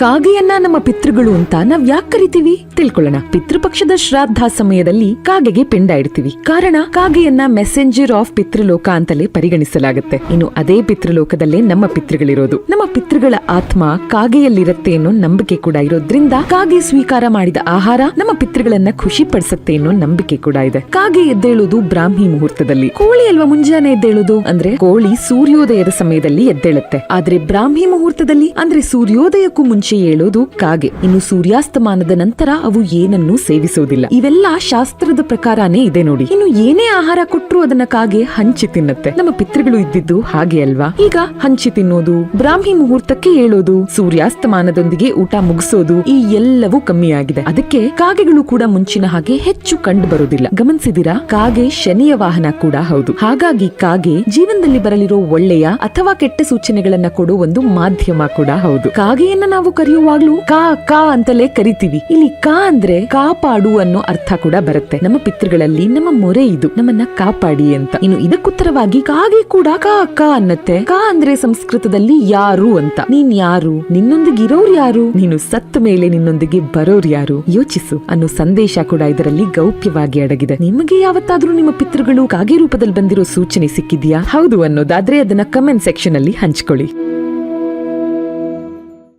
ಕಾಗೆಯನ್ನ ನಮ್ಮ ಪಿತೃಗಳು ಅಂತ ನಾವ್ ಯಾಕೆ ಕರಿತೀವಿ? ತಿಳ್ಕೊಳ್ಳೋಣ. ಪಿತೃಪಕ್ಷದ ಶ್ರಾದ್ದ ಸಮಯದಲ್ಲಿ ಕಾಗೆಗೆ ಪಿಂಡ ಇಡ್ತೀವಿ. ಕಾರಣ, ಕಾಗೆಯನ್ನ ಮೆಸೆಂಜರ್ ಆಫ್ ಪಿತೃಲೋಕ ಅಂತಲೇ ಪರಿಗಣಿಸಲಾಗುತ್ತೆ. ಇನ್ನು ಅದೇ ಪಿತೃಲೋಕದಲ್ಲೇ ನಮ್ಮ ಪಿತೃಗಳಿರೋದು. ನಮ್ಮ ಪಿತೃಗಳ ಆತ್ಮ ಕಾಗೆಯಲ್ಲಿರುತ್ತೆ ಅನ್ನೋ ನಂಬಿಕೆ ಕೂಡ ಇರೋದ್ರಿಂದ ಕಾಗೆ ಸ್ವೀಕಾರ ಮಾಡಿದ ಆಹಾರ ನಮ್ಮ ಪಿತೃಗಳನ್ನ ಖುಷಿ ಪಡಿಸುತ್ತೆ ಅನ್ನೋ ನಂಬಿಕೆ ಕೂಡ ಇದೆ. ಕಾಗೆ ಎದ್ದೇಳುದು ಬ್ರಾಹ್ಮಿ ಮುಹೂರ್ತದಲ್ಲಿ. ಕೋಳಿ ಅಲ್ವಾ ಮುಂಜಾನೆ ಎದ್ದೇಳುದು? ಅಂದ್ರೆ ಕೋಳಿ ಸೂರ್ಯೋದಯದ ಸಮಯದಲ್ಲಿ ಎದ್ದೇಳುತ್ತೆ. ಆದ್ರೆ ಬ್ರಾಹ್ಮಿ ಮುಹೂರ್ತದಲ್ಲಿ, ಅಂದ್ರೆ ಸೂರ್ಯೋದಯಕ್ಕೂ ಮುಂಚೆ ಏಳೋದು ಕಾಗೆ. ಇನ್ನು ಸೂರ್ಯಾಸ್ತಮಾನದ ನಂತರ ಅವು ಏನನ್ನು ಸೇವಿಸೋದಿಲ್ಲ. ಇವೆಲ್ಲ ಶಾಸ್ತ್ರದ ಪ್ರಕಾರನೇ ಇದೆ ನೋಡಿ. ಇನ್ನು ಏನೇ ಆಹಾರ ಕೊಟ್ಟರು ಅದನ್ನ ಕಾಗೆ ಹಂಚಿ ತಿನ್ನತ್ತೆ. ನಮ್ಮ ಪಿತೃಗಳು ಇದ್ದಿದ್ದು ಹಾಗೆ ಅಲ್ವಾ? ಈಗ ಹಂಚಿ ತಿನ್ನೋದು, ಬ್ರಾಹ್ಮಿ ಮುಹೂರ್ತಕ್ಕೆ ಏಳೋದು ಸೂರ್ಯಾಸ್ತಮಾನದೊಂದಿಗೆ ಊಟ ಮುಗಿಸೋದು ಈ ಎಲ್ಲವೂ ಕಮ್ಮಿಯಾಗಿದೆ. ಅದಕ್ಕೆ ಕಾಗೆಗಳು ಕೂಡ ಮುಂಚಿನ ಹಾಗೆ ಹೆಚ್ಚು ಕಂಡು ಬರೋದಿಲ್ಲ. ಗಮನಿಸಿದಿರಾ ಕಾಗೆ ಶನಿಯ ವಾಹನ ಕೂಡ ಹೌದು. ಹಾಗಾಗಿ ಕಾಗೆ ಜೀವನದಲ್ಲಿ ಬರಲಿರೋ ಒಳ್ಳೆಯ ಅಥವಾ ಕೆಟ್ಟ ಸೂಚನೆಗಳನ್ನ ಕೊಡೋ ಒಂದು ಮಾಧ್ಯಮ ಕೂಡ ಹೌದು. ಕಾಗೆಯನ್ನ ನಾವು ಕರೆಯುವಾಗ್ಲೂ ಕಾ ಕಾ ಅಂತಲೇ ಕರಿತೀವಿ. ಇಲ್ಲಿ ಕಾ ಅಂದ್ರೆ ಕಾಪಾಡು ಅನ್ನೋ ಅರ್ಥ ಕೂಡ ಬರುತ್ತೆ. ನಮ್ಮ ಪಿತೃಗಳಲ್ಲಿ ನಮ್ಮ ಮೊರೆ ಇದು. ನಮ್ಮನ್ನ ಕಾಪಾಡಿ ಅಂತ. ಇನ್ನು ಇದಕ್ಕುತ್ತರವಾಗಿ ಕಾಗೆ ಕೂಡ ಕಾ ಕಾ ಅನ್ನತ್ತೆ. ಕಾ ಅಂದ್ರೆ ಸಂಸ್ಕೃತದಲ್ಲಿ ಯಾರು ಅಂತ. ನೀನ್ ಯಾರು? ನಿನ್ನೊಂದಿಗೆ ಇರೋರು ಯಾರು? ನೀನು ಸತ್ತ ಮೇಲೆ ನಿನ್ನೊಂದಿಗೆ ಬರೋರು ಯಾರು? ಯೋಚಿಸು. ಅನ್ನೋ ಸಂದೇಶ ಕೂಡ ಇದರಲ್ಲಿ ಗೌಪ್ಯವಾಗಿ ಅಡಗಿದೆ. ನಿಮಗೆ ಯಾವತ್ತಾದ್ರೂ ನಿಮ್ಮ ಪಿತೃಗಳು ಕಾಗೆ ರೂಪದಲ್ಲಿ ಬಂದಿರೋ ಸೂಚನೆ ಸಿಕ್ಕಿದ್ಯಾ? ಹೌದು ಅನ್ನೋದಾದ್ರೆ ಅದನ್ನ ಕಮೆಂಟ್ ಸೆಕ್ಷನ್ ಅಲ್ಲಿ ಹಂಚ್ಕೊಳ್ಳಿ.